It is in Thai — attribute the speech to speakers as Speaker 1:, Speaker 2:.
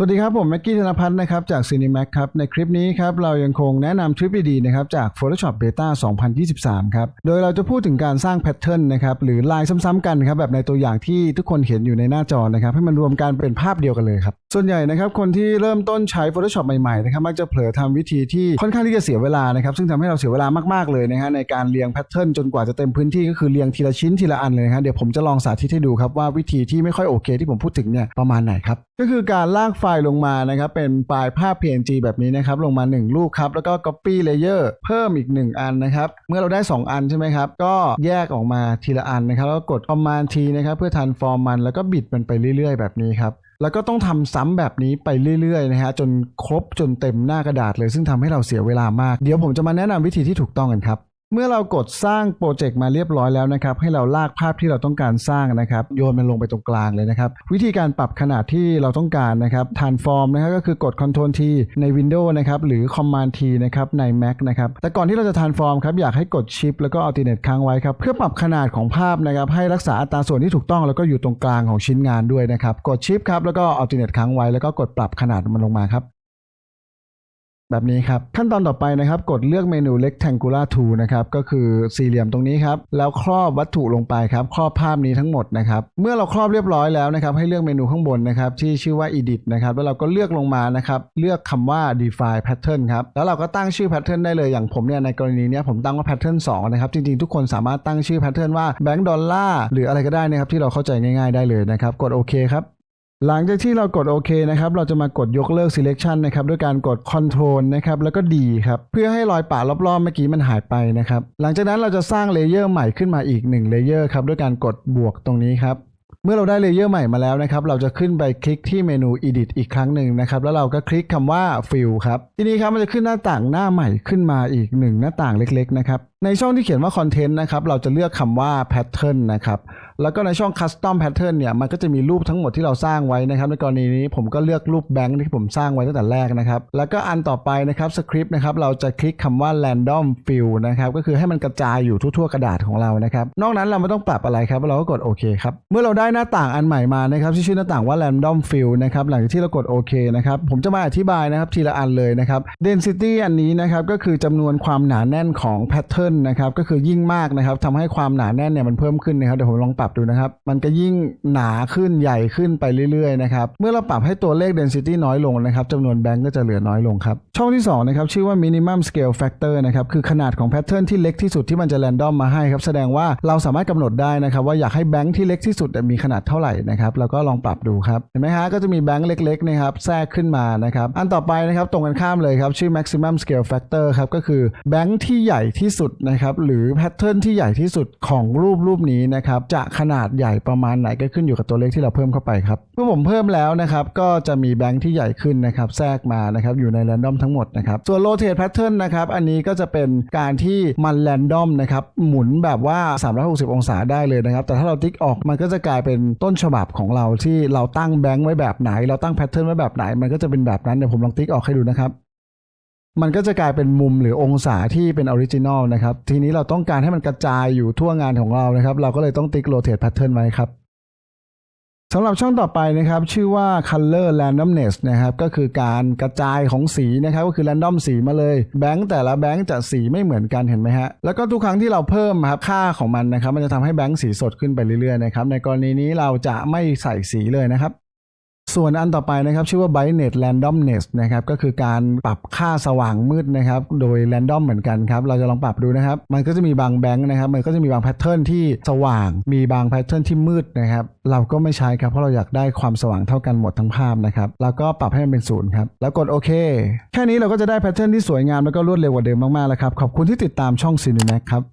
Speaker 1: สวัสดีครับ ผมแม็กกี้ธนพัฒน์นะครับจาก Cinemax ครับ ในคลิปนี้ครับ เรายังคงแนะนำทริปดีๆนะครับจาก Photoshop Beta 2023 ครับ โดยเราจะพูดถึงการสร้างแพทเทิร์นนะครับหรือลายซ้ำๆกันครับแบบในตัวอย่างที่ทุกคนเห็นอยู่ในหน้าจอนะครับ ให้มันรวมกันเป็นภาพเดียวกันเลยครับ ส่วนใหญ่นะครับคนที่เริ่มต้นใช้ Photoshop ใหม่ๆนะครับมักจะเผลอทำวิธีที่ค่อนข้างที่จะเสียเวลานะครับซึ่งทำให้เราเสียเวลามากๆเลยนะฮะในการเรียงแพทเทิร์นจนกว่าจะเต็มพื้นที่ก็คือเรียงทีละชิ้นทีละอันเลยนะฮะเดี๋ยวผมจะลองสาธิตให้ดูครับว่าวิธีที่ไม่ค่อยโอเค ที่ผมพูดถึงเนี่ยประมาณไหนครับก็คือการลากไฟล์ลงมานะครับเป็นไฟล์ภาพ PNG แบบนี้นะครับลงมา 1 รูปครับแล้วก็ Copy Layer เพิ่มอีก 1 อันนะครับเมื่อเราได้ 2 อันใช่ไหมครับก็แยกออกมาทีละอันนะครับแล้วกกด Command T นะครับเพื่อ transform มันแล้วก็บิดมันไปเรื่อย ๆ แบบนี้ครับแล้วก็ต้องทำซ้ำแบบนี้ไปเรื่อยๆนะฮะจนครบจนเต็มหน้ากระดาษเลยซึ่งทำให้เราเสียเวลามาก เดี๋ยวผมจะมาแนะนำวิธีที่ถูกต้องกันครับ เมื่อเรากดสร้างโปรเจกต์มาเรียบร้อยแล้วนะครับ ให้เราลากภาพที่เราต้องการสร้างนะครับ โยนมันลงไปตรงกลางเลยนะครับ วิธีการปรับขนาดที่เราต้องการนะครับ transform นะครับก็คือกด Ctrl T ใน Windows นะครับหรือ Command T นะครับใน Mac นะครับแต่ก่อนที่เราจะ transform ครับอยากให้กด Shift แล้วก็ Alternate ค้างไว้ครับ เพื่อปรับขนาดของภาพนะครับให้รักษาอัตราส่วนที่ถูกต้องแล้วก็อยู่ตรงกลางของชิ้นงานด้วยนะครับกด Shift ครับแล้วก็ Alternate ค้างไว้แล้วก็กดปรับขนาดมันลงมาครับ แบบนี้ครับ ขั้นตอนต่อไปนะครับกดเลือกเมนู rectangular tool นะครับก็คือสี่เหลี่ยมตรงนี้ครับ แล้วครอบวัตถุลงไปครับ ครอบภาพนี้ทั้งหมดนะครับ เมื่อเราครอบเรียบร้อยแล้วนะครับ ให้เลือกเมนูข้างบนนะครับ ที่ชื่อว่า edit นะครับ แล้วเราก็เลือกลงมานะครับ เลือกคำว่า define pattern ครับ แล้วเราก็ตั้งชื่อ pattern ได้เลยอย่างผมเนี่ยในกรณีนี้ผมตั้งว่า pattern 2นะครับจริงๆ ทุกคนสามารถตั้งชื่อ pattern ว่า bank dollar หรืออะไรก็ได้นะครับที่เราเข้าใจง่าย ๆได้เลยนะครับกดโอเคครับ หลังจากที่เรากดโอเคนะครับ เราจะมากดยกเลิก selection นะครับ ด้วยการกด control นะครับ แล้วก็ D ครับ เพื่อให้รอยป่ารอบๆเมื่อกี้มันหายไปนะครับ หลังจากนั้นเราจะสร้างเลเยอร์ใหม่ขึ้นมาอีก1เลเยอร์ครับ ด้วยการกดบวกตรงนี้ครับ เมื่อเราได้เลเยอร์ใหม่มาแล้วนะครับ เราจะขึ้นไปคลิกที่เมนู edit อีกครั้งหนึ่งนะครับ แล้วเราก็คลิกคำว่า fill ครับ ทีนี้ครับมันจะขึ้นหน้าต่างหน้าใหม่ขึ้นมาอีกหนึ่งหน้าต่างเล็กๆนะครับ ในช่องที่เขียนว่า content นะครับ เราจะเลือกคำว่า pattern นะครับ แล้วก็ในช่อง custom pattern เนี่ยมันก็จะมีรูปทั้งหมดที่เราสร้างไว้นะครับในกรณีนี้ผมก็เลือกรูปแบงค์ที่ผมสร้างไว้ตั้งแต่แรกนะครับแล้วก็อันต่อไปนะครับสคริปต์นะครับเราจะคลิกคำว่า random fill นะครับก็คือให้มันกระจายอยู่ทั่วๆกระดาษของเรานะครับนอกนั้นเราไม่ต้องปรับอะไรครับเราก็กดโอเคครับเมื่อเราได้หน้าต่างอันใหม่มานะครับที่ชื่อหน้าต่างว่า random fill นะครับหลังจากที่เรากดโอเคนะครับผมจะมาอธิบายนะครับทีละอันเลยนะครับ density อันนี้นะครับก็คือจำนวนความหนาแน่นของ pattern นะครับก็คือยิ่งมากนะครับทำให้ความหนาแน่นเนี่ยมันเพิ่มขึ้นนะครับเดี๋ยวผมลองปรับดูนะครับ มันก็ยิ่งหนาขึ้นใหญ่ขึ้นไปเรื่อยๆนะครับ เมื่อเราปรับให้ตัวเลข density น้อยลงนะครับจำนวนแบงก์ก็จะเหลือน้อยลงครับ ช่องที่2นะครับชื่อว่า minimum scale factor นะครับ คือขนาดของ pattern ที่เล็กที่สุดที่มันจะ random มาให้ครับ แสดงว่าเราสามารถกำหนดได้นะครับ ว่าอยากให้แบงก์ที่เล็กที่สุดมีขนาดเท่าไหร่นะครับ แล้วก็ลองปรับดูครับ เห็นไหมฮะ ก็จะมีแบงก์เล็กๆนะครับแทรกขึ้นมานะครับ อันต่อไปนะครับตรงกันข้ามเลยครับ ชื่อ maximum scale factor ครับ ก็คือแบงก์ที่ใหญ่ที่สุดนะครับ หรือ pattern ที่ใหญ่ที่สุดของรูปรูปนี้นะครับ จะขนาดใหญ่ประมาณไหนก็ขึ้นอยู่กับตัวเลขที่เราเพิ่มเข้าไปครับเมื่อผมเพิ่มแล้วนะครับก็จะมีแบงก์ที่ใหญ่ขึ้นนะครับแทรกมานะครับอยู่ใน random ทั้งหมดนะครับส่วน rotate pattern นะครับอันนี้ก็จะเป็นการที่มัน random นะครับหมุนแบบว่า 360 องศาได้เลยนะครับแต่ถ้าเราติ๊กออกมันก็จะกลายเป็นต้นฉบับของเราที่เราตั้งแบงก์ไว้แบบไหน เราตั้ง pattern ไว้แบบไหนมันก็จะเป็นแบบนั้นเดี๋ยวผมลองติ๊กออกให้ดูนะครับ มันก็จะกลายเป็นมุมหรือองศาที่เป็นออริจินอลนะครับ ทีนี้เราต้องการให้มันกระจายอยู่ทั่วงานของเรานะครับ เราก็เลยต้องติ๊ก rotate pattern ไว้ครับสำหรับช่องต่อไปนะครับ ชื่อว่า color randomness นะครับ ก็คือการกระจายของสีนะครับ ก็คือ random สีมาเลย แบงค์แต่ละแบงค์จะสีไม่เหมือนกันเห็นไหมฮะ แล้วก็ทุกครั้งที่เราเพิ่มครับค่าของมันนะครับ มันจะทำให้แบงค์สีสดขึ้นไปเรื่อยๆนะครับ ในกรณีนี้เราจะไม่ใส่สีเลยนะครับ ส่วนอันต่อไปนะครับชื่อว่า brightness randomness นะครับก็คือการปรับค่าสว่างมืดนะครับโดย random เหมือนกันครับเราจะลองปรับดูนะครับ มันก็จะมีบางแบงค์นะครับมันก็จะมีบางแพทเทิร์นที่สว่าง มีบางแพทเทิร์นที่มืดนะครับเราก็ไม่ใช้ครับเพราะเราอยากได้ความสว่างเท่ากันหมดทั้งภาพนะครับแล้วก็ปรับให้มันเป็นศูนย์ครับแล้วกดโอเค แค่นี้เราก็จะได้แพทเทิร์นที่สวยงามแล้วก็รวดเร็วกว่าเดิมมากๆแล้วครับขอบคุณที่ติดตามช่อง Cinemax ครับ